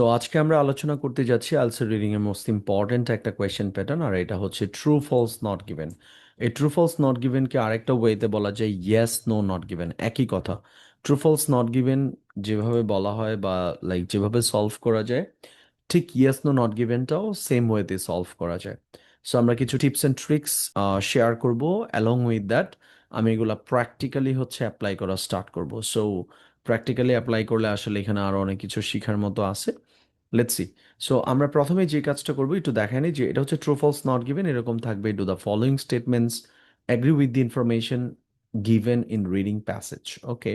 তো আজকে আমরা আলোচনা করতে যাচ্ছি আলসার রিডিং এর মোস্ট ইম্পর্ট্যান্ট একটা কোয়েশ্চেন প্যাটার্ন আর এটা হচ্ছে ট্রু ফলস নট গিভেন এই ট্রু ফলস নট গিভেনকে আরেকটা ওয়েতে বলা যায় ইয়েস নো নট গিভেন একই কথা। ট্রু ফলস নট গিভেন যেভাবে বলা হয় বা লাইক যেভাবে সলভ করা যায়, ঠিক ইয়েস নো নট গিভেনটাও সেম ওয়েতে সলভ করা যায়। সো আমরা কিছু টিপস অ্যান্ড ট্রিক্স শেয়ার করব। অ্যালং উইথ দ্যাট আমি এগুলা প্র্যাকটিক্যালি হচ্ছে অ্যাপ্লাই করা স্টার্ট করব। সো প্র্যাকটিক্যালি অ্যাপ্লাই করলে আসলে এখানে আরও অনেক কিছু শেখার মতো আছে। লেটস সি সো আমরা প্রথমে যে কাজটা করব, একটু দেখাই নিই যে এটা হচ্ছে ট্রু ফলস নট গিভেন এরকম থাকবে। Do the following statements agree with the information given in reading passage okay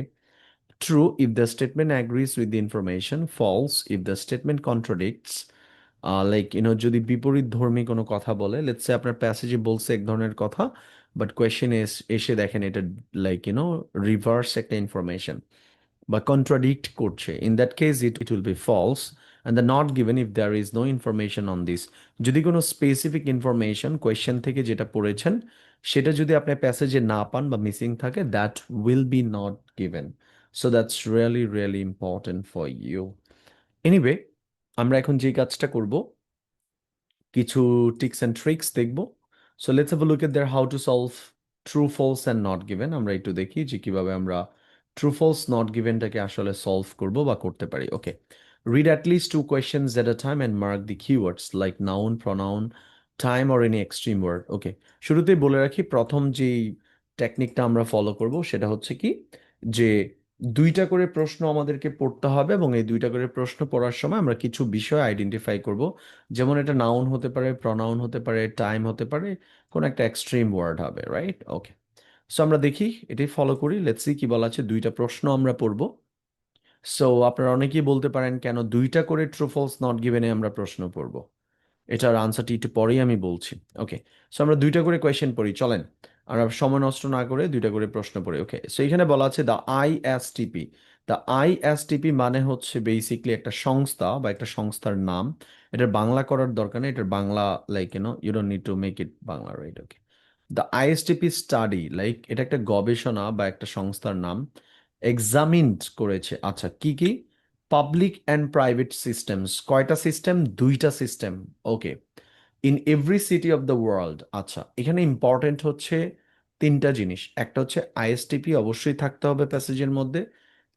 true if the statement agrees with the information. False if the statement contradicts like you know যদি বিপরীত ধর্মী কোনো কথা বলে let's আপনার প্যাসেজে বলছে এক ধরনের কথা বাট কোয়েশ্চেন এসে দেখেন এটা লাইক ইউনো রিভার্স একটা ইনফরমেশন বা কন্ট্রাডিক্ট করছে। In that case it it will be false and the not given if there is no information on this যদি কোনো স্পেসিফিক ইনফরমেশন কোয়েশ্চেন থেকে যেটা পড়েছেন, সেটা যদি আপনার প্যাসেজে না পান বা মিসিং থাকে that will be not given so that's really really important for you anyway আমরা এখন যে কাজটা করব, কিছু টিক্স অ্যান্ড ট্রিক্স দেখব। So let's have look at there how to solve true false and not given আমরা একটু দেখি যে কীভাবে আমরা ট্রু ফলস নট গিভেনটাকে আসলে সলভ করব বা করতে পারি। ওকে read at least two questions at a time and mark the keywords, like noun, pronoun, time, or any extreme word. ওকে শুরুতেই বলে রাখি, প্রথম যে টেকনিকটা আমরা ফলো করব সেটা হচ্ছে কি, যে দুইটা করে প্রশ্ন আমাদেরকে পড়তে হবে এবং এই দুইটা করে প্রশ্ন পড়ার সময় আমরা কিছু বিষয় আইডেন্টিফাই করব। যেমন এটা নাউন হতে পারে প্রনাউন হতে পারে টাইম হতে পারে, কোন একটা এক্সট্রিম ওয়ার্ড হবে রাইট ওকে সো আমরা দেখি, এটাই ফলো করি লেটস কি বলা আছে, দুইটা প্রশ্ন আমরা পড়ব। সো আপনারা অনেকেই বলতে পারেন, কেন দুইটা করে ট্রু ফলস নট গিভেনে আমরা প্রশ্ন পড়ব এটার আনসারটি একটু পরেই আমি বলছি। ওকে সো আমরা দুইটা করে কোয়েশ্চেন পড়ি, চলেন। আমরা সময় নষ্ট না করে দুইটা করে প্রশ্ন পড়ি ওকে সো এখানে বলা আছে দ্য আইএসটিপি দ্য আইএসটিপি মানে হচ্ছে বেসিকলি একটা সংস্থা বা একটা সংস্থার নাম। এটার বাংলা করার দরকার নেই, এটার Bangla like you know you don't need to make it Bangla right okay the ISTP study like এটা একটা গবেষণা বা একটা সংস্থার নাম। এক্সামিনড করেছে। আচ্ছা কি কি? পাবলিক অ্যান্ড প্রাইভেট সিস্টেমস কয়টা সিস্টেম দুইটা system okay in every city of the world আচ্ছা এখানে ইম্পর্টেন্ট হচ্ছে তিনটা জিনিস। একটা হচ্ছে আইএসটিপি অবশ্যই থাকতে হবে প্যাসেজের মধ্যে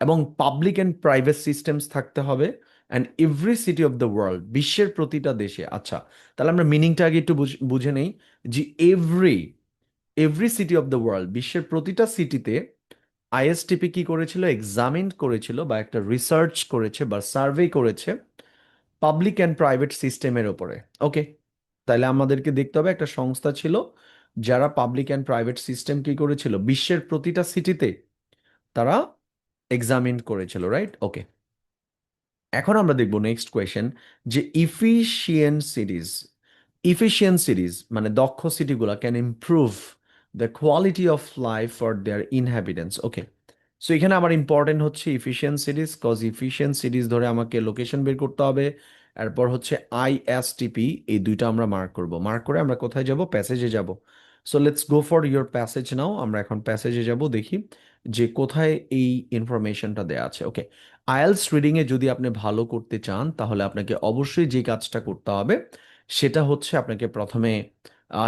এবং পাবলিক অ্যান্ড প্রাইভেট সিস্টেমস থাকতে হবে and every city of the world বিশ্বের প্রতিটা দেশে। আচ্ছা তাহলে আমরা মিনিংটা আগে একটু বুঝ- নেই যে every every city of the world বিশ্বের প্রতিটা সিটিতে আইএসটিপি কি করেছিল? এক্সামিন করেছিল বা একটা রিসার্চ করেছে বা সার্ভে করেছে পাবলিক অ্যান্ড প্রাইভেট সিস্টেমের ওপরে। ওকে তাহলে আমাদেরকে দেখতে হবে একটা সংস্থা ছিল যারা পাবলিক অ্যান্ড প্রাইভেট সিস্টেম কি করেছিল? বিশ্বের প্রতিটা সিটিতে তারা এক্সামিন করেছিল রাইট ওকে এখন আমরা দেখব নেক্সট কোয়েশ্চেন যে ইফিশিয়েন্ট সিরিজ ইফিশিয়েন্ট সিরিজ মানে দক্ষ সিটিগুলো can improve the quality of life for their inhabitants okay so এখানে আমার ইম্পর্টেন্ট হচ্ছে efficient cities cause efficient cities ধরে আমাকে লোকেশন বের করতে হবে। এরপর হচ্ছে আইএসটিপি এই দুইটা আমরা মার্ক করব। মার্ক করে আমরা কোথায় যাব? প্যাসেজে যাব। So let's go for your passage now আমরা এখন প্যাসেজে যাব, দেখি যে কোথায় এই ইনফরমেশনটা দেওয়া আছে। ওকে আইএলস রিডিং এ যদি আপনি ভালো করতে চান, তাহলে আপনাকে অবশ্যই যে কাজটা করতে হবে, সেটা হচ্ছে আপনাকে প্রথমে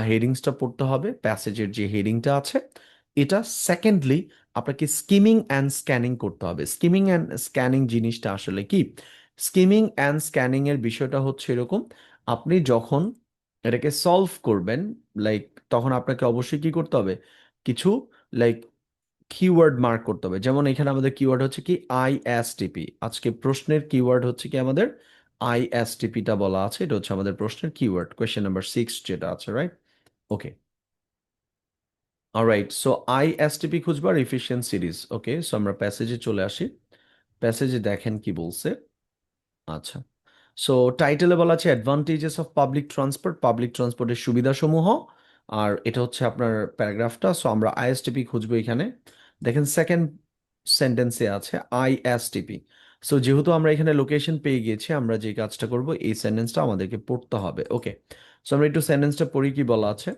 হেডিংসটা পড়তে হবে প্যাসেজের যে হেডিংটা আছে, এটা সেকেন্ডলি আপনাকে স্কিমিং অ্যান্ড স্ক্যানিং করতে হবে। স্কিমিং অ্যান্ড স্ক্যানিং জিনিসটা আসলে কি? স্কিমিং অ্যান্ড স্ক্যানিং এর বিষয়টা হচ্ছে এরকম, আপনি যখন এটাকে সলভ করবেন লাইক তখন আপনাকে অবশ্যই কি করতে হবে? কিছু লাইক কিওয়ার্ড মার্ক করতে হবে। যেমন এখানে আমাদের কিওয়ার্ড হচ্ছে কি আই এস আইএসটিপি আজকে প্রশ্নের কিওয়ার্ড হচ্ছে কি আমাদের? আইএসটিপিটা বলা আছে, এটা হচ্ছে আমাদের প্রশ্নের কিওয়ার্ড কোয়েশ্চেন নাম্বার সিক্স যেটা আছে right okay alright so ISTP খুঁজবার efficient cities okay so আমরা প্যাসেজে চলে আসি। প্যাসেজে দেখেন কি বলছে। আচ্ছা। সো টাইটেলে বলা আছে advantages of public transport public ট্রান্সপোর্টের সুবিধাসমূহ, আর এটা হচ্ছে আপনার প্যারাগ্রাফটা সো আমরা আইএসটিপি খুঁজবো এখানে। দেখেন সেকেন্ড সেন্টেন্সে আছে আইএসটিপি সো যেহেতু আমরা এখানে লোকেশন পেয়ে গিয়েছি আমরা যে কাজটা করব এই সেন্টেন্সটা আমাদেরকে পড়তে হবে। ওকে সো আমরা একটু সেন্টেন্সটা পড়ি কি বলা আছে?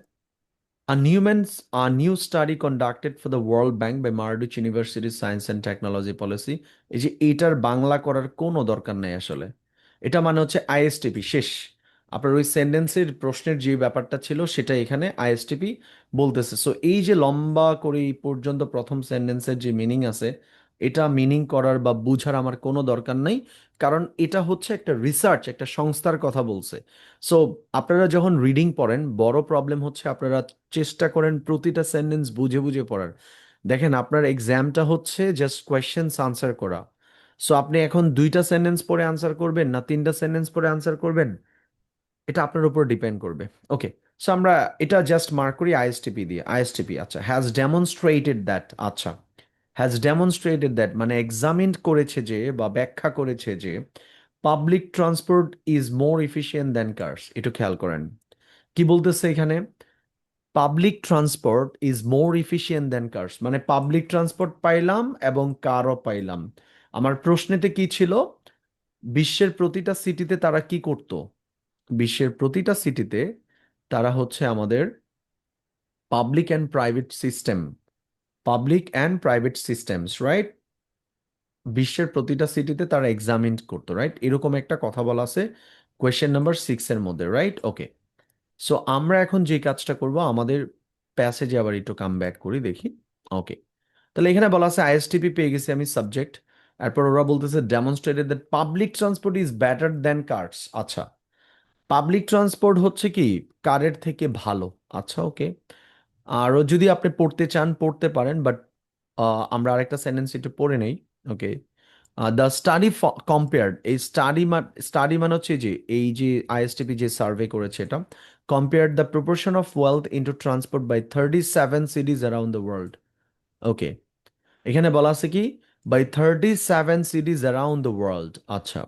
A new, men's, a new study conducted for the World Bank by Marduch University Science and Technology Policy. এই যে এটার বাংলা করার কোনো দরকার নেই আসলে। এটা মানে হচ্ছে আইএসটিপি শেষ। আপনার ওই সেন্টেন্সের প্রশ্নের যে ব্যাপারটা ছিল সেটা এখানে আইএসটিপি বলতেছে। সো এই যে লম্বা করে এই পর্যন্ত প্রথম সেন্টেন্সের যে মিনিং আছে এটা মিনিং করার বা বুঝার আমার কোনো দরকার নাই। কারণ এটা হচ্ছে একটা রিসার্চ একটা সংস্থার কথা বলছে। সো আপনারা যখন রিডিং পড়েন, বড় প্রবলেম হচ্ছে আপনারা চেষ্টা করেন প্রতিটা সেন্টেন্স বুঝে বুঝে পড়ার। দেখেন, আপনার এক্সামটা হচ্ছে জাস্ট কোয়েশ্চেন্স আনসার করা। সো আপনি এখন দুইটা সেন্টেন্স পরে আনসার করবেন না তিনটা সেন্টেন্স পরে আনসার করবেন? এটা আপনার উপর ডিপেন্ড করবে। ওকে সো আমরা এটা জাস্ট মার্ক করি আইএসটিপি দিয়ে। আইএসটিপি আচ্ছা হ্যাজ ডেমনস্ট্রেটেড দ্যাট আচ্ছা। হ্যাজ ডেমনস্ট্রেটেড দ্যাট মানে এক্সামিন করেছে যে বা ব্যাখ্যা করেছে যে public transport is more efficient than cars একটু খেয়াল করেন। কি বলতেছে এখানে? Public transport is more efficient than cars মানে পাবলিক ট্রান্সপোর্ট পাইলাম এবং কারও পাইলাম। আমার প্রশ্নেতে কি ছিল? বিশ্বের প্রতিটা সিটিতে তারা কি করত? বিশ্বের প্রতিটা সিটিতে তারা হচ্ছে আমাদের public and private system public and private systems right বিশ্বের প্রতিটা সিটিতে তারা এক্সামিন করতো রাইট এরকম একটা কথা বলা আছে কোয়েশ্চেন নাম্বার সিক্স এর মধ্যে রাইট ওকে সো আমরা এখন যে কাজটা করব, আমাদের প্যাসেজে আবার একটু কাম ব্যাক করি, দেখি। ওকে তাহলে এখানে বলা আছে আইএসটিপি পেয়ে গেছি আমি সাবজেক্ট এরপর ওরা বলতেছে demonstrated that public transport is better than cars আচ্ছা। পাবলিক ট্রান্সপোর্ট হচ্ছে কি, কারের থেকে ভালো। আচ্ছা ওকে আরও যদি আপনি পড়তে চান, পড়তে পারেন বাট আমরা আরেকটা সেন্টেন্স একটু পড়ে নেই ওকে দ্য স্টাডি কম্পেয়ার্ড এই স্টাডি স্টাডি মানে হচ্ছে যে, এই যে আইএসটিপি যে সার্ভে করেছে এটা compared the proportion of wealth into transport by thirty seven cities around the world okay এখানে বলা আছে কি? By thirty seven cities around the world আচ্ছা।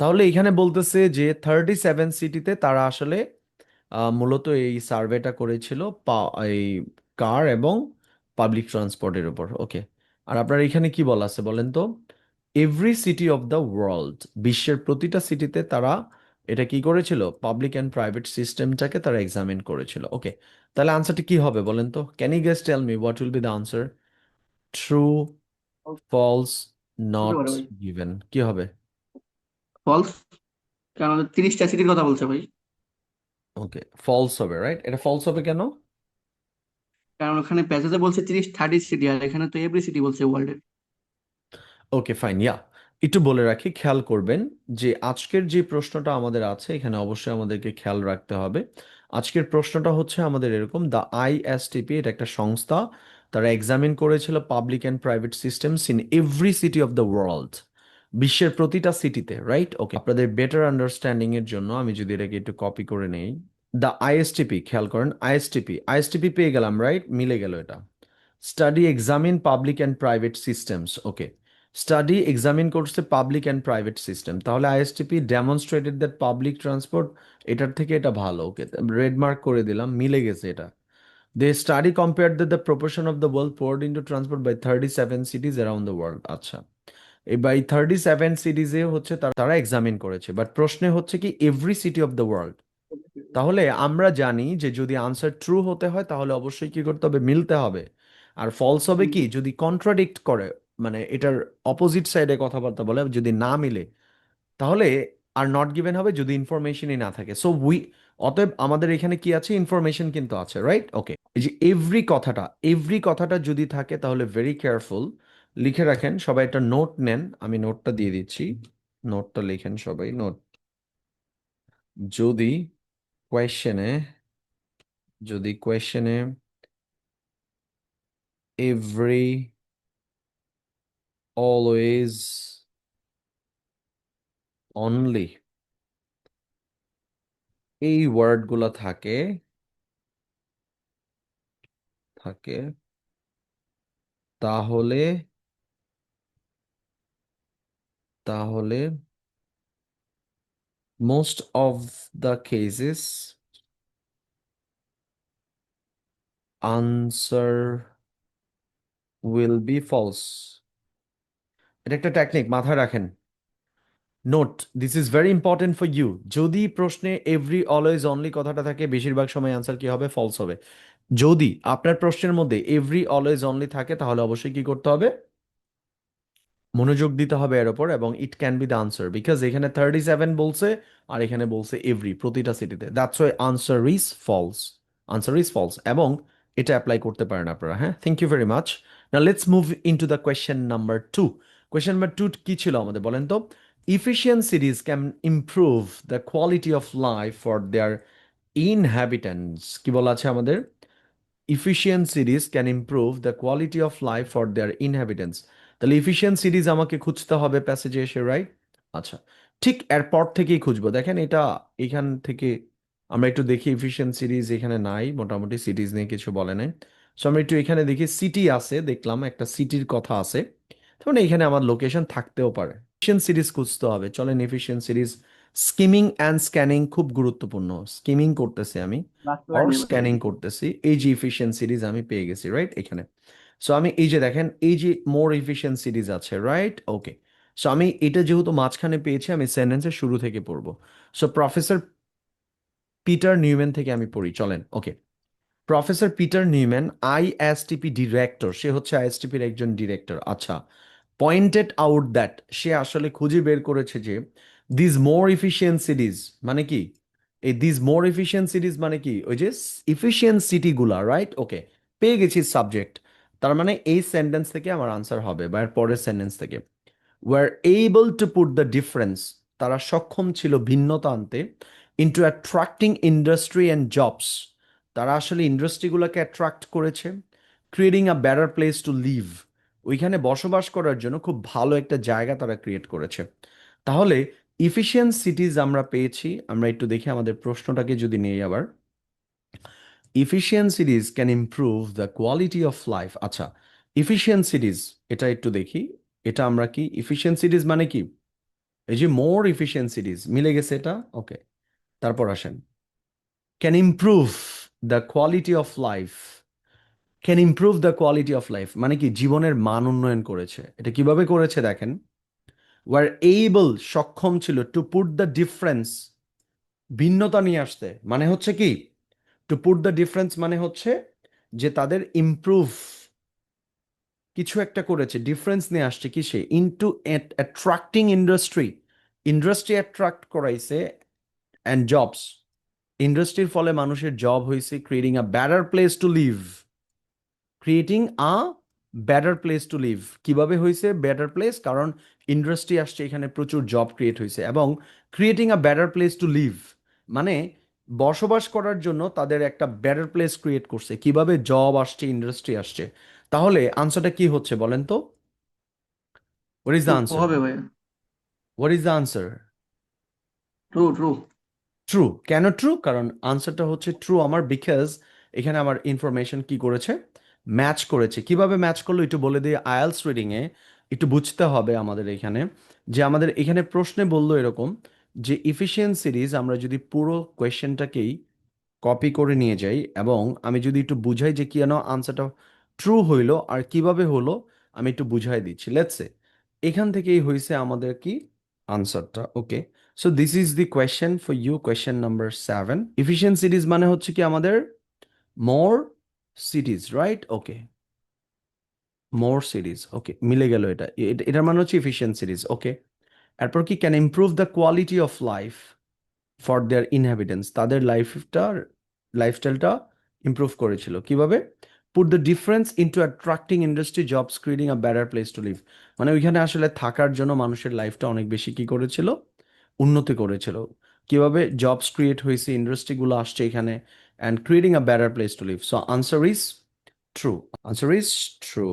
তাহলে এখানে বলতেছে যে থার্টি সেভেন সিটিতে তারা আসলে মূলত এই সার্ভেটা করেছিল পা- এই কার এবং পাবলিক ট্রান্সপোর্টের উপর। ওকে আর আপনার এখানে কি বলা আছে বলেন তো? Every city of the world বিশ্বের প্রতিটা সিটিতে তারা এটা কি করেছিল? পাবলিক অ্যান্ড প্রাইভেট সিস্টেমটাকে তারা এক্সামিন করেছিল। ওকে তাহলে আনসারটি কি হবে বলেন তো? Can you guess tell me what will be the answer true false not given কি হবে? ফলস কারণ তিরিশটা সিটির কথা বলছে ভাই। ওকে ফলস হবে রাইট এটা ফলস হবে কেন? কারণ ওখানে প্যাসেজে বলছে তিরিশ থার্টি সিটি আর এখানে তো এভরি সিটি বলছে ওয়ার্ল্ডের ওকে ফাইন ইয়া একটু বলে রাখি খেয়াল করবেন যে আজকের যে প্রশ্নটা আমাদের আছে এখানে অবশ্যই আমাদেরকে খেয়াল রাখতে হবে। আজকের প্রশ্নটা হচ্ছে আমাদের এরকম দ্য আইএসটিপি এটা একটা সংস্থা তারা এক্সামিন করেছিল public and private systems in every city of the world বিশ্বের প্রতিটা সিটিতে রাইট ওকে আপনাদের বেটার আন্ডারস্ট্যান্ডিং এর জন্য আমি যদি এটাকে একটু কপি করে নেই। দ্য আইএসটিপি খেয়াল করেন আইএসটিপি আইএসটিপি পেয়ে গেলাম রাইট মিলে গেল এটা। Study examine public and private systems okay study examine করছে পাবলিক অ্যান্ড প্রাইভেট সিস্টেম তাহলে ISTP demonstrated that public transport এটার থেকে এটা ভালো ওকে রেড মার্ক করে দিলাম, মিলে গেছে এটা। They study compare the the proportion of the world poured into transport by thirty seven cities around the world আচ্ছা। বাই থার্টি সেভেন সিটিজে হচ্ছে তারা তারা এক্সামিন করেছে। বাট প্রশ্নে হচ্ছে কি every city of the world তাহলে আমরা জানি যে যদি আনসার ট্রু হতে হয় তাহলে অবশ্যই কি করতে হবে? মিলতে হবে। আর ফলস হবে কি যদি কন্ট্রাডিক্ট করে মানে এটার অপোজিট সাইডে কথাবার্তা বলে যদি না মিলে তাহলে আর নট গিভেন হবে যদি ইনফরমেশনই না থাকে। সো উই অতএব আমাদের এখানে কি আছে? ইনফরমেশন কিন্তু আছে রাইট ওকে এই যে এভরি কথাটা এভরি কথাটা যদি থাকে তাহলে ভেরি কেয়ারফুল লিখে রাখেন, সবাই একটা নোট নেন, আমি নোটটা দিয়ে দিচ্ছি। নোটটা লিখেন সবাই নোট যদি কোয়েশ্চেনে যদি কোয়েশ্চেনে এভরি অলওয়েজ অনলি এই ওয়ার্ডগুলো থাকে থাকে, তাহলে তাহলে most of the cases answer will be false এটা একটা টেকনিক মাথায় রাখেন। Note this is very important for you যদি প্রশ্নে এভরি অলওয়েজ অনলি কথাটা থাকে, বেশিরভাগ সময় আনসার কি হবে? ফলস হবে। যদি আপনার প্রশ্নের মধ্যে এভরি অলওয়েজ অনলি থাকে, তাহলে অবশ্যই কি করতে হবে? মনোযোগ দিতে হবে এর উপর এবং it can be the answer because এখানে থার্টি সেভেন বলছে আর এখানে বলছে এভরি প্রতিটা সিটিতে that's why answer is false answer is false এবং এটা অ্যাপ্লাই করতে পারেন আপনারা হ্যাঁ? থ্যাংক ইউ ভেরি মাচ না let's move in to the question number two question number two কি ছিল আমাদের বলেন তো? Efficient cities can improve the quality of life for their inhabitants কি বলা আছে আমাদের? Efficient cities can improve the quality of life for their inhabitants তাহলে efficient সিরিজ আমাকে খুঁজতে হবে প্যাসেজে এসে রাইট আচ্ছা ঠিক এরপর থেকেই খুঁজবো। দেখেন এটা এখান থেকে আমরা একটু দেখি efficient সিরিজ এখানে নাই মোটামুটি সিটিজ নিয়ে কিছু বলে নাই। সো আমরা একটু এখানে দেখি সিটি আছে দেখলাম একটা সিটির কথা আছে। তার মানে এখানে আমার লোকেশন থাকতেও পারে। এফিসিয়েন্ট সিরিজ খুঁজতে হবে। চলেন efficient cities skimming and scanning খুব গুরুত্বপূর্ণ। স্কিমিং করতেছি আমি অর স্ক্যানিং করতেছি। এই যে ইফিসিয়েন্ট সিরিজ আমি পেয়ে গেছি রাইট এখানে। সো আমি এই যে দেখেন, এই যে মোর ইফিসিয়েন্ট সিরিজ আছে রাইট ওকে সো আমি এটা যেহেতু মাঝখানে পেয়েছি, আমি সেন্টেন্সের শুরু থেকে পড়ব। সো প্রফেসর পিটার নিউম্যান থেকে আমি পড়ি, চলেন okay professor Peter Newman I S ISTP director সে হচ্ছে আইএসটিপির একজন ডিরেক্টর আচ্ছা। পয়েন্টেড আউট দ্যাট সে আসলে খুঁজে বের করেছে যে দিস মোর ইফিসিয়েন্ট সিরিজ মানে কি? এই দিস মোর ইফিসিয়েন্ট সিরিজ মানে কি? ওই যে ইফিসিয়েন্ট সিটিগুলা রাইট ওকে পেয়ে গেছি সাবজেক্ট তার মানে এই সেন্টেন্স থেকে আমার আনসার হবে বা এর পরের সেন্টেন্স থেকে। Were able to put the difference তারা সক্ষম ছিল ভিন্নতা আনতে into attracting industry and jobs তারা আসলে ইন্ডাস্ট্রিগুলোকে অ্যাট্রাক্ট করেছে creating a better place to live ওইখানে বসবাস করার জন্য খুব ভালো একটা জায়গা তারা ক্রিয়েট করেছে। তাহলে ইফিসিয়েন্ট সিটিজ আমরা পেয়েছি, আমরা একটু দেখি আমাদের প্রশ্নটাকে যদি নেই আবার। Efficient cities can improve the quality of life আচ্ছা ইফিসিয়েন্ট সিটিজ এটা একটু দেখি। এটা আমরা কি? ইফিসিয়েন্ট সিটিজ মানে কি? এই যে মোর ইফিসিয়েন্ট সিটিজ মিলে গেছে এটা? ওকে তারপর আসেন। Can improve the quality of life can improve the quality of life মানে কি? জীবনের মান উন্নয়ন করেছে। এটা কীভাবে করেছে দেখেন? ওয়ার এইবল সক্ষম ছিল টু পুট দ্য ডিফারেন্স ভিন্নতা নিয়ে আসতে। মানে হচ্ছে কি? টু পুট দ্য ডিফারেন্স মানে হচ্ছে যে তাদের ইমপ্রুভ কিছু একটা করেছে ডিফারেন্স নিয়ে আসছে কি সে into attracting industry industry attract করাইছে অ্যান্ড জবস ইন্ডাস্ট্রির ফলে মানুষের জব হয়েছে creating a better place to live creating a better place to live কীভাবে হয়েছে বেটার প্লেস কারণ ইন্ডাস্ট্রি আসছে, এখানে প্রচুর জব ক্রিয়েট হয়েছে এবং creating a better place to live মানে বসবাস করার জন্য তাদের একটা বেটার প্লেস ক্রিয়েট করছে। কীভাবে জব আসছে ইন্ডাস্ট্রি আসছে। তাহলে আনসারটা কি হচ্ছে বলেন তো? হোয়াট ইজ দ্য আনসার হবে ভাই। What is the answer true true true কেন ট্রু কারণ আনসারটা হচ্ছে ট্রু আমার বিকজ এখানে আমার ইনফরমেশন কি করেছে? ম্যাচ করেছে। কীভাবে ম্যাচ করল একটু বলে দিই। আয়ালস রিডিং এ একটু বুঝতে হবে আমাদের এখানে। যে আমাদের এখানে প্রশ্নে বলল এরকম যে ইফিসিয়েন্ট সিরিজ আমরা যদি পুরো কোয়েশ্চেনটাকেই কপি করে নিয়ে যাই এবং আমি যদি একটু বুঝাই যে কেন আনসারটা ট্রু হইল আর কীভাবে হলো, আমি একটু বুঝাই দিচ্ছি। লেটসে এখান থেকেই হয়েছে আমাদের কি আনসারটা okay so this is the question for you question number seven efficient cities মানে হচ্ছে কি আমাদের more cities right okay more cities okay মিলে গেল এটা। এটার মানে হচ্ছে ইফিসিয়েন্ট সিরিজ ওকে এরপর কি can improve the quality of life for their inhabitants তাদের লাইফটা লাইফস্টাইলটা ইমপ্রুভ করেছিল। কীভাবে? Put the difference into attracting industry jobs creating a better place to live মানে ওইখানে আসলে থাকার জন্য মানুষের লাইফটা অনেক বেশি কি করেছিল? উন্নতি করেছিল। কীভাবে? জবস ক্রিয়েট হয়েছে ইন্ডাস্ট্রিগুলো আসছে এখানে। And creating a better place to live so answer is true answer is true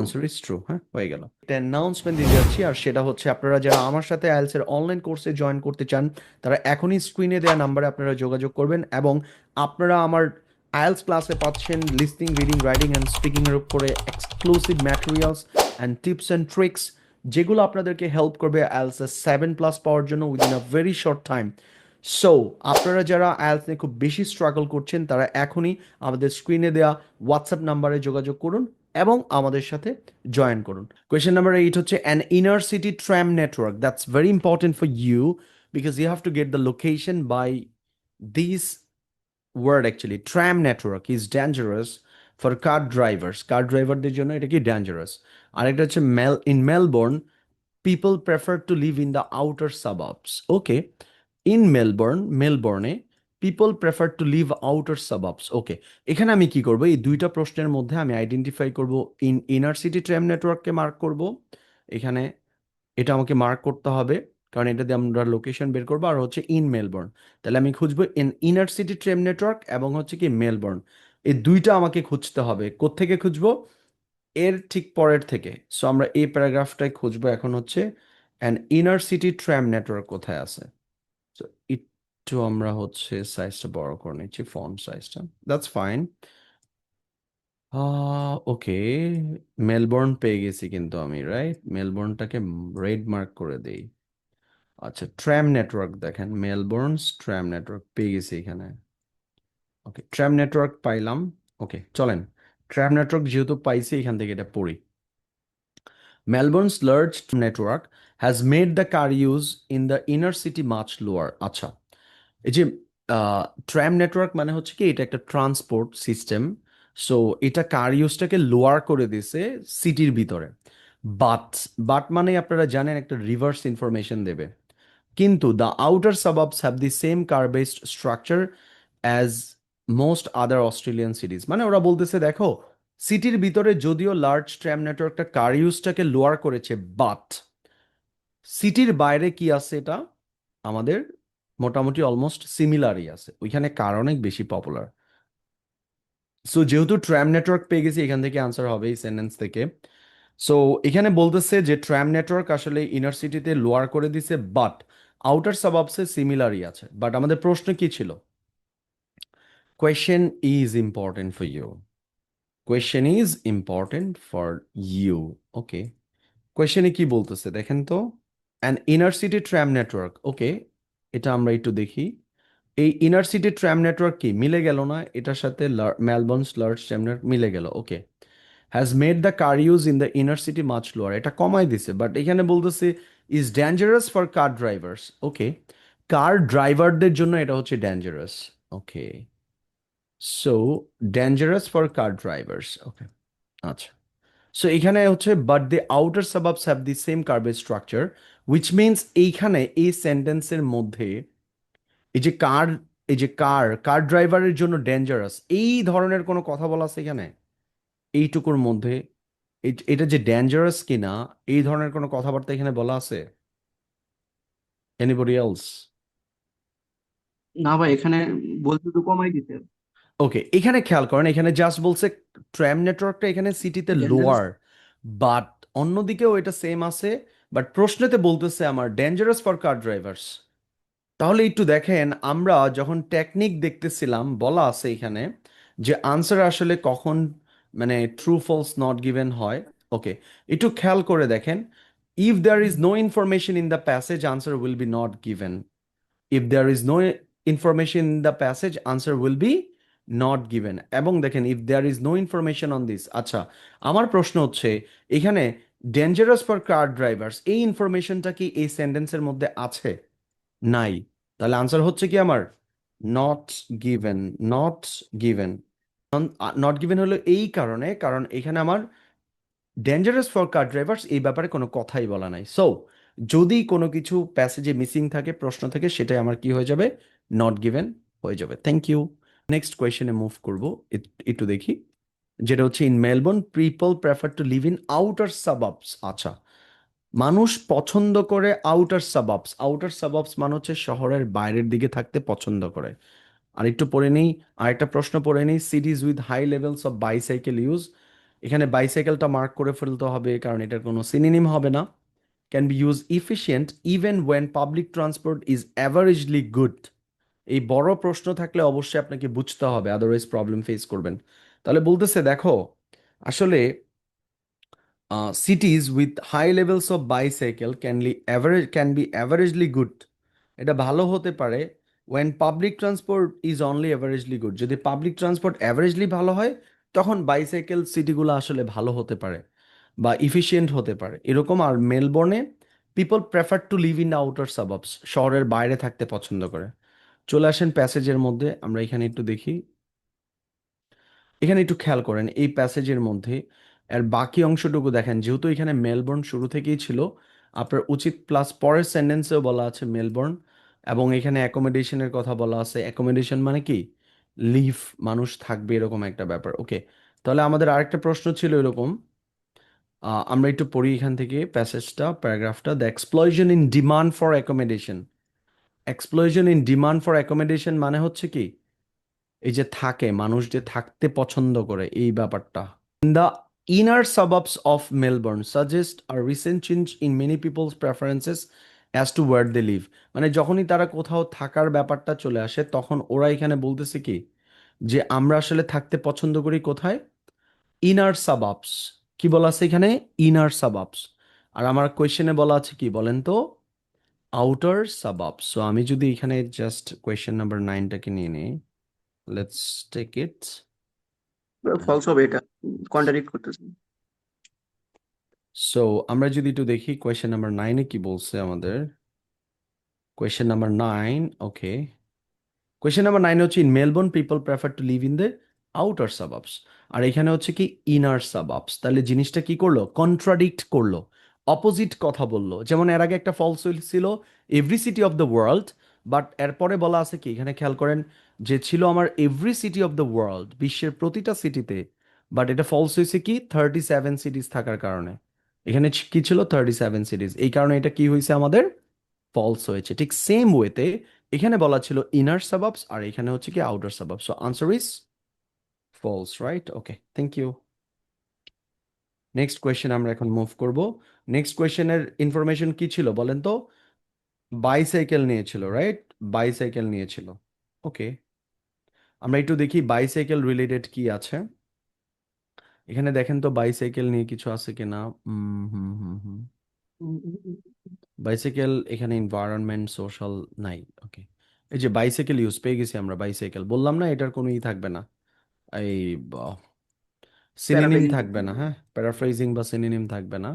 answer is true হ্যাঁ? হয়ে গেল। একটা অ্যানাউন্সমেন্ট দিতে যাচ্ছি আর সেটা হচ্ছে আপনারা যারা আমার সাথে আইএলস এর অনলাইন কোর্সে জয়েন করতে চান তারা এখনই স্ক্রিনে দেওয়া নাম্বারে আপনারা যোগাযোগ করবেন এবং আপনারা আমার আইএলস ক্লাসে পাচ্ছেন listening reading writing and speaking এর উপরে exclusive materials and tips and tricks যেগুলো আপনাদেরকে হেল্প করবে আইএলস এর সেভেন প্লাস পাওয়ার জন্য within a very short time so আপনারা যারা আইএলস নিয়ে খুব বেশি স্ট্রাগল করছেন তারা এখনই আমাদের স্ক্রিনে দেওয়া হোয়াটসঅ্যাপ নাম্বারে যোগাযোগ করুন। এবং আমাদের সাথে জয়েন করুন। কোয়েশ্চেন নাম্বার এইট হচ্ছে an inner city tram network that's very important for you because you have to get the location by this word actually. Tram network is dangerous for car drivers car ড্রাইভারদের জন্য এটা কি dangerous আরেকটা হচ্ছে mail in Melbourne people prefer to live in the outer suburbs okay in Melbourne মেলবোর্নে people prefer to live outer suburbs okay এখানে আমি কি করব? এই দুইটা প্রশ্নের মধ্যে আমি আইডেন্টিফাই করব ইন ইনার সিটি ট্রেম নেটওয়ার্ককে মার্ক করব। এখানে এটা আমাকে মার্ক করতে হবে, কারণ এটা দিয়ে আমরা লোকেশন বের করব, আর হচ্ছে ইন মেলবোর্ন তাহলে আমি খুঁজবো in inner city tram network এবং হচ্ছে কি মেলবোর্ন এই দুইটা আমাকে খুঁজতে হবে, কোত্থেকে খুঁজবো? এর ঠিক পরের থেকে। সো আমরা এই প্যারাগ্রাফটাই খুঁজবো এখন হচ্ছে an inner city tram network কোথায় আছে? একটু আমরা হচ্ছে সাইজটা বড় করে নিচ্ছি ফন্ট সাইজটা দ্যাটস ফাইন ওকে। মেলবোর্ন পেয়ে গেছি কিন্তু আমি রাইট মেলবোর্নটাকে রেড মার্ক করে দেই। আচ্ছা ট্র্যাম নেটওয়ার্ক দেখেন। মেলবোর্নস ট্র্যাম নেটওয়ার্ক পেয়ে গেছি এখানে। ওকে ট্র্যাম নেটওয়ার্ক পাইলাম। ওকে, চলেন। ট্র্যাম নেটওয়ার্ক যেহেতু পাইছি, এখান থেকে এটা পড়ি। Melbourne's large network has made the car use in the inner city much lower আচ্ছা এই যে ট্র্যাম নেটওয়ার্ক মানে হচ্ছে কি, এটা একটা ট্রান্সপোর্ট সিস্টেম সো এটা কার ইউজটাকে লোয়ার করে দিছে সিটির ভিতরে। বাট বাট মানে আপনারা জানেন একটা রিভার্স ইনফরমেশন দেবে। কিন্তু the outer suburbs have the same car based structure as most other Australian cities মানে ওরা বলতেছে, দেখো সিটির ভিতরে যদিও লার্জ ট্র্যাম নেটওয়ার্কটা কার ইউজটাকে লোয়ার করেছে বাট সিটির বাইরে কি আছে এটা? আমাদের মোটামুটি অলমোস্ট সিমিলারই আছে। ওইখানে কার অনেক বেশি পপুলার সো যেহেতু ট্র্যাম নেটওয়ার্ক পেয়ে গেছি, এখান থেকে আনসার হবে এই সেন্টেন্স থেকে। সো এখানে বলতেছে যে ট্র্যাম নেটওয়ার্ক আসলে ইনার সিটিতে লোয়ার করে দিছে বাট আউটার সাবাবসে সিমিলারই আছে। বাট আমাদের প্রশ্ন কি ছিল? Question is important for you question is important for you okay কোয়েশ্চেনে কি বলতেছে, দেখেন তো? An inner city tram network okay এটা আমরা একটু দেখি। এই ইনার সিটি ট্র্যাম নেটওয়ার্ক কি? মিলে গেল না? এটার সাথে মেলবোর্নস লার্জ ট্র্যাম নেটওয়ার্ক মিলে গেল okay has made the car use in the inner city much lower এটা কমাই দিছে বাট এখানে বলতেছে is dangerous for car drivers okay car ড্রাইভারদের জন্য এটা হচ্ছে dangerous okay so dangerous for car drivers okay আচ্ছা। সো এখানে হচ্ছে but the outer suburbs have the same car base structure which means এইখানে এই সেন্টেন্সের মধ্যে এই যে কার, এই যে কার কার ড্রাইভারের জন্য ডেঞ্জারাস এই ধরনের কোনো কথা বলা আছে এখানে? এইটুকুর মধ্যে এটা যে ডেঞ্জারাস কিনা, এই ধরনের কোনো কথাবার্তা এখানে বলা আছে? এনিবডি এলস না ভাই, এখানে বলতে তো কমাই দিতে ওকে এখানে খেয়াল করেন এখানে জাস্ট বলছে ট্র্যাম নেটওয়ার্কটা এখানে সিটিতে লোয়ার বাট অন্যদিকেও এটা সেম আছে বাট প্রশ্নেতে বলতেছে আমার ডেঞ্জারাস ফর কার ড্রাইভার্স তাহলে একটু দেখেন আমরা যখন টেকনিক দেখতেছিলাম বলা আছে এখানে যে আনসার আসলে কখন মানে ট্রু ফলস নট গিভেন হয়। ওকে একটু খেয়াল করে দেখেন if there is no information in the passage answer will be not given if there is no information in the passage answer will be not given এবং দেখেন if there is no information on this আচ্ছা আমার প্রশ্ন হচ্ছে, এখানে dangerous for car drivers এই ইনফরমেশনটা কি এই সেন্টেন্সের মধ্যে আছে? নাই। তাহলে আনসার হচ্ছে কি আমার? Not given not given not given হলো এই কারণে, কারণ এখানে আমার ডেঞ্জারাস ফর কার ড্রাইভার্স এই ব্যাপারে কোনো কথাই বলা নাই। সো যদি কোনো কিছু প্যাসেজে মিসিং থাকে, প্রশ্ন থাকে, সেটাই আমার কি হয়ে যাবে? নট গিভেন হয়ে যাবে। থ্যাংক ইউ নেক্সট কোয়েশনে মুভ করব। একটু দেখি। যেটা হচ্ছে in Melbourne people prefer to live in outer suburbs আচ্ছা মানুষ পছন্দ করে আউটার সাবাবস আউটার সাবাবস মানে হচ্ছে শহরের বাইরের দিকে থাকতে পছন্দ করে। আর একটু পড়ে নেই, আরেকটা প্রশ্ন পড়ে নেই। Cities with high levels of bicycle use এখানে বাইসাইকেলটা মার্ক করে ফেলতে হবে, কারণ এটার কোনো সিনিনিম হবে না। Can be use efficient even when public transport is averagely good এই বড় প্রশ্ন থাকলে অবশ্যই আপনাকে বুঝতে হবে আদারওয়াইজ প্রবলেম ফেস করবেন। তাহলে বলতেছে, দেখো, আসলে cities with high levels of bicycle can Li average can be averagely good এটা ভালো হতে পারে when public transport is only averagely good যদি পাবলিক ট্রান্সপোর্ট অ্যাভারেজলি ভালো হয়, তখন বাইসাইকেল সিটিগুলো আসলে ভালো হতে পারে বা ইফিশিয়েন্ট হতে পারে। এরকম আর মেলবোর্নে people prefer to live in outer suburbs শহরের বাইরে থাকতে পছন্দ করে। চলে আসেন প্যাসেজের মধ্যে, আমরা এখানে একটু দেখি। এখানে একটু খেয়াল করেন, এই প্যাসেজের মধ্যে এর বাকি অংশটুকু দেখেন, যেহেতু এখানে মেলবোর্ন শুরু থেকেই ছিল, আপনার উচিত প্লাস পরের সেন্টেন্সেও বলা আছে মেলবোর্ন, এবং এখানে অ্যাকোমোডেশনের কথা বলা আছে। অ্যাকোমোডেশন মানে কি? লিভ মানুষ থাকবে, এরকম একটা ব্যাপার। ওকে তাহলে আমাদের আরেকটা প্রশ্ন ছিল এরকম। আমরা একটু পড়ি এখান থেকে প্যাসেজটা, প্যারাগ্রাফটা। The explosion in demand for accommodation explosion in demand for accommodation মানে হচ্ছে কি? এই যে থাকে, মানুষ যে থাকতে পছন্দ করে, এই ব্যাপারটা। The inner suburbs of Melbourne suggest are recent change in many people's preferences as to where they live মানে যখনই তারা কোথাও থাকার ব্যাপারটা চলে আসে, তখন ওরা এখানে বলতেছে কি? যে আমরা আসলে থাকতে পছন্দ করি কোথায়? ইনার সাবাবস কি বলা আছে এখানে? ইনার সাবাবস আর আমার কোয়েশ্চেনে বলা আছে কি বলেন তো? আউটার সাবাবস সো আমি যদি এখানে জাস্ট কোয়েশ্চেন নাম্বার নাইনটাকে নিয়ে নিই লেটস টেক ইট ফলস হবে এটা। কন্ট্রাডিক্ট করতেছে। সো আমরা যদি একটু দেখি কোয়েশ্চেন নাম্বার নাইনে কি বলছে আমাদের? Question number nine okay question number nine হচ্ছে in Melbourne people prefer to live in the outer suburbs আর এখানে হচ্ছে কি ইনার সাবাবস তাহলে জিনিসটা কি করল? কন্ট্রাডিক্ট করল। অপোজিট কথা বলল। যেমন এর আগে একটা ফলস ছিল every city of the world but এরপরে বলা আছে কি? এখানে খেয়াল করেন যে ছিল আমার every city of the world বিশ্বের প্রতিটা সিটিতে বাট এটা ফলস হয়েছে কি? থার্টি সেভেন সিটিজ থাকার কারণে। এখানে কি ছিল? থার্টি সেভেন সিটিজ এই কারণে এটা কি হয়েছে আমাদের? ফলস হয়েছে। ঠিক সেম ওয়েতে এখানে বলা ছিল ইনার সাবাবস আর এখানে হচ্ছে কি outer suburbs so answer is false right okay thank you next question আমরা এখন মুভ করব। নেক্সট কোয়েশ্চেনের ইনফরমেশন কি ছিল বলেন তো? বাইসাইকেল নিয়েছিল রাইট বাইসাইকেল নিয়েছিল। ওকে আমরা একটু দেখি বাইসাইকেল রিলেটেড কি আছে। এখানে দেখেন তো বাইসাইকেল নিয়ে কিছু আছে কিনা বাইসাইকেল এখানে এনভায়রনমেন্ট সোশ্যাল নাই। ওকে এই যে বাইসাইকেল ইউজ পেয়ে গেছি আমরা বাইসাইকেল বললাম না এটার কোনো ই থাকবে না। এই সিনোনিম থাকবে না হ্যাঁ? প্যারাফ্রেজিং বা সিনোনিম থাকবে না।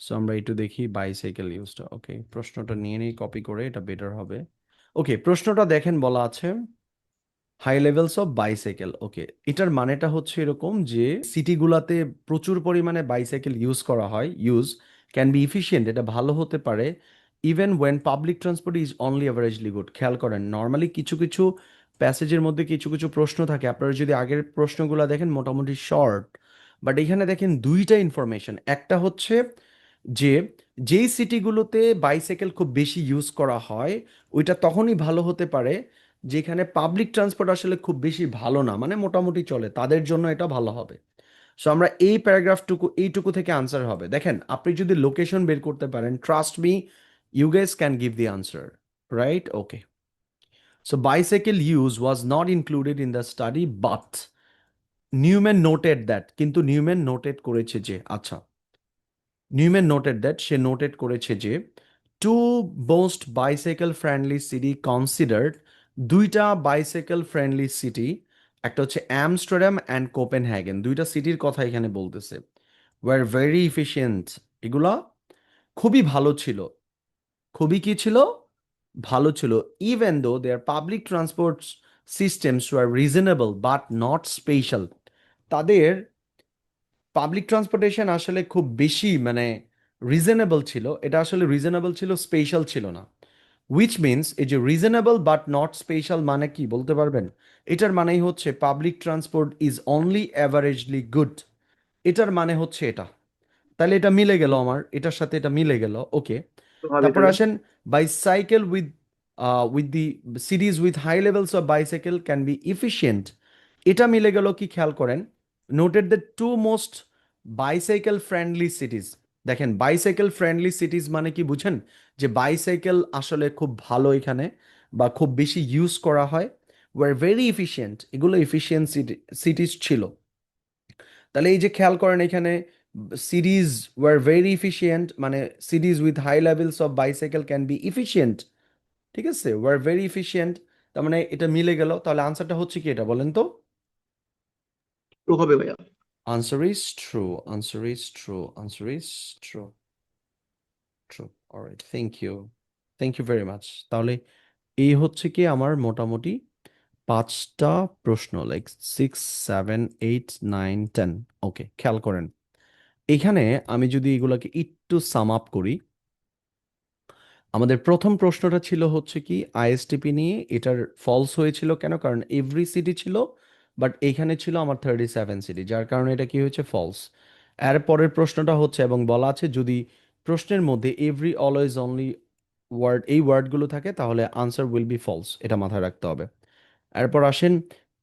সো আমরা একটু দেখি বাইসাইকেল ইউজটা ওকে প্রশ্নটা নিয়ে নিই কপি করে এটা বেটার হবে। ওকে প্রশ্নটা দেখেন বলা আছে high levels of bicycle okay এটার মানেটা হচ্ছে এরকম যে সিটিগুলাতে প্রচুর পরিমাণে বাইসাইকেল ইউজ করা হয় ইউজ ক্যান বি ইফিশিয়েন্ট এটা ভালো হতে পারে। Even when public transport is only averagely good খেয়াল করেন নর্মালি কিছু কিছু প্যাসেজের মধ্যে কিছু কিছু প্রশ্ন থাকে। আপনারা যদি আগের প্রশ্নগুলো দেখেন, মোটামুটি শর্ট বাট এখানে দেখেন দুইটা ইনফরমেশন একটা হচ্ছে যে, যেই সিটিগুলোতে বাইসাইকেল খুব বেশি ইউজ করা হয়, ওইটা তখনই ভালো হতে পারে যেখানে পাবলিক ট্রান্সপোর্ট আসলে খুব বেশি ভালো না মানে মোটামুটি চলে। তাদের জন্য এটা ভালো হবে। সো আমরা এই প্যারাগ্রাফটুকু এইটুকু থেকে আনসার হবে। দেখেন, আপনি যদি লোকেশন বের করতে পারেন trust me you guess can give the answer right okay so bicycle use was not included in the study but Newman noted that কিন্তু নিউম্যান নোটেড করেছে যে আচ্ছা নিউম্যান নোটেড দ্যাট সে নোটেড করেছে যে two most bicycle friendly city considered দুইটা bicycle friendly city একটা হচ্ছে অ্যামস্টারডাম অ্যান্ড কোপেনহ্যাগেন দুইটা সিটির কথা এখানে বলতেছে ওয়ার ভেরি ইফিশিয়েন্ট এগুলা খুবই ভালো ছিল। খুবই কি ছিল? ভালো ছিল even though their public transport systems were reasonable but not special তাদের পাবলিক ট্রান্সপোর্টেশন আসলে খুব বেশি মানে রিজনেবল ছিল এটা আসলে রিজনেবল ছিল স্পেশাল ছিল না। উইচ মিনস এই যে রিজনেবল বাট নট স্পেশাল মানে কি বলতে পারবেন? এটার মানেই হচ্ছে public transport is only averagely good এটার মানে হচ্ছে এটা। তাহলে এটা মিলে গেল আমার এটার সাথে এটা মিলে গেল ওকে তারপর তাহলে আসেন bicycle with with the cities with high levels of bicycle can be efficient এটা মিলে গেল কি খেয়াল করেন? Noted the two most bicycle friendly cities দেখেন বাইসাইকেল ফ্রেন্ডলি সিটিজ মানে কি বুঝেন? যে বাইসাইকেল আসলে খুব ভালো এখানে বা খুব বেশি ইউজ করা হয় ওয়ার ভেরি ইফিশিয়েন্ট এগুলো ইফিশিয়েন্ট সিটিজ ছিল। তাহলে এই যে খেয়াল করেন এখানে সিরিজ ওয়ার ভেরি ইফিশিয়েন্ট মানে cities with high levels of bicycle can be efficient ঠিক আছে ওয়ার ভেরি ইফিশিয়েন্ট তার মানে এটা মিলে গেল তাহলে আনসারটা হচ্ছে কি এটা বলেন তো তো হবে ভাইয়া Answer is true. Answer is true. Answer is true. True. All right. Thank you. Thank you very much. তাহলে এই হচ্ছে কি আমার মোটামুটি পাঁচটা প্রশ্ন like six seven eight nine ten okay খেয়াল করেন এখানে আমি যদি এগুলোকে একটু সাম আপ করি, আমাদের প্রথম প্রশ্নটা ছিল হচ্ছে কি আইএসটিপি নিয়ে এটার ফলস হয়েছিল কেন? কারণ এভরি সিটি ছিল বাট এখানে ছিল আমার থার্টি সেভেন সিটি যার কারণে এটা কি হয়েছে? ফলস এর পরের প্রশ্নটা হচ্ছে এবং বলা আছে, যদি প্রশ্নের মধ্যে এভরি অলওয়েজ অনলি ওয়ার্ড এই ওয়ার্ডগুলো থাকে, তাহলে আনসার উইল বি ফলস এটা মাথায় রাখতে হবে। এরপর আসেন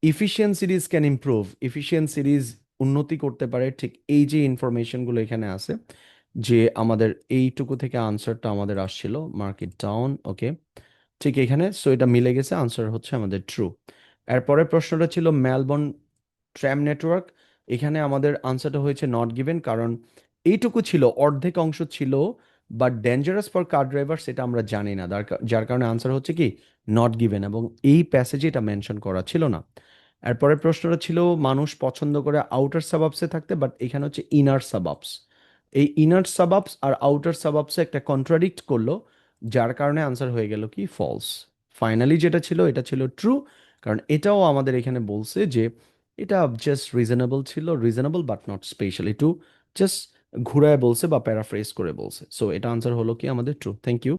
efficient cities can improve efficient cities উন্নতি করতে পারে, ঠিক এই যে ইনফরমেশনগুলো এখানে আছে, যে আমাদের এইটুকু থেকে আনসারটা আমাদের আসছিল মার্কেট ডাউন ওকে ঠিক এখানে সো এটা মিলে গেছে আনসার হচ্ছে আমাদের ট্রু এরপরে প্রশ্নটা ছিল মেলবোর্ন ট্র্যাম নেটওয়ার্ক এখানে আমাদের আনসারটা হয়েছে নট গিভেন কারণ এইটুকু ছিল, অর্ধেক অংশ ছিল but dangerous for car driver সেটা আমরা জানি না, যার কারণে আনসার হচ্ছে কি নট গিভেন এবং এই প্যাসেজে এটা মেনশন করা ছিল না। এরপরে প্রশ্নটা ছিল, মানুষ পছন্দ করে আউটার সাবাবসে থাকতে বাট এখানে হচ্ছে ইনার সাবাবস এই ইনার সাবাবস আর আউটার সাবাবসে একটা কন্ট্রাডিক্ট করল, যার কারণে আনসার হয়ে গেল কি? ফলস ফাইনালি যেটা ছিল, এটা ছিল ট্রু কারণ এটাও আমাদের এখানে বলছে যে, এটা জাস্ট রিজনেবল ছিল রিজনেবল বাট নট স্পেশাল একটু জাস্ট ঘুরায় বলছে বা প্যারাফ্রেজ করে বলছে। সো এটা আনসার হলো কি? আমাদের ট্রু থ্যাংক ইউ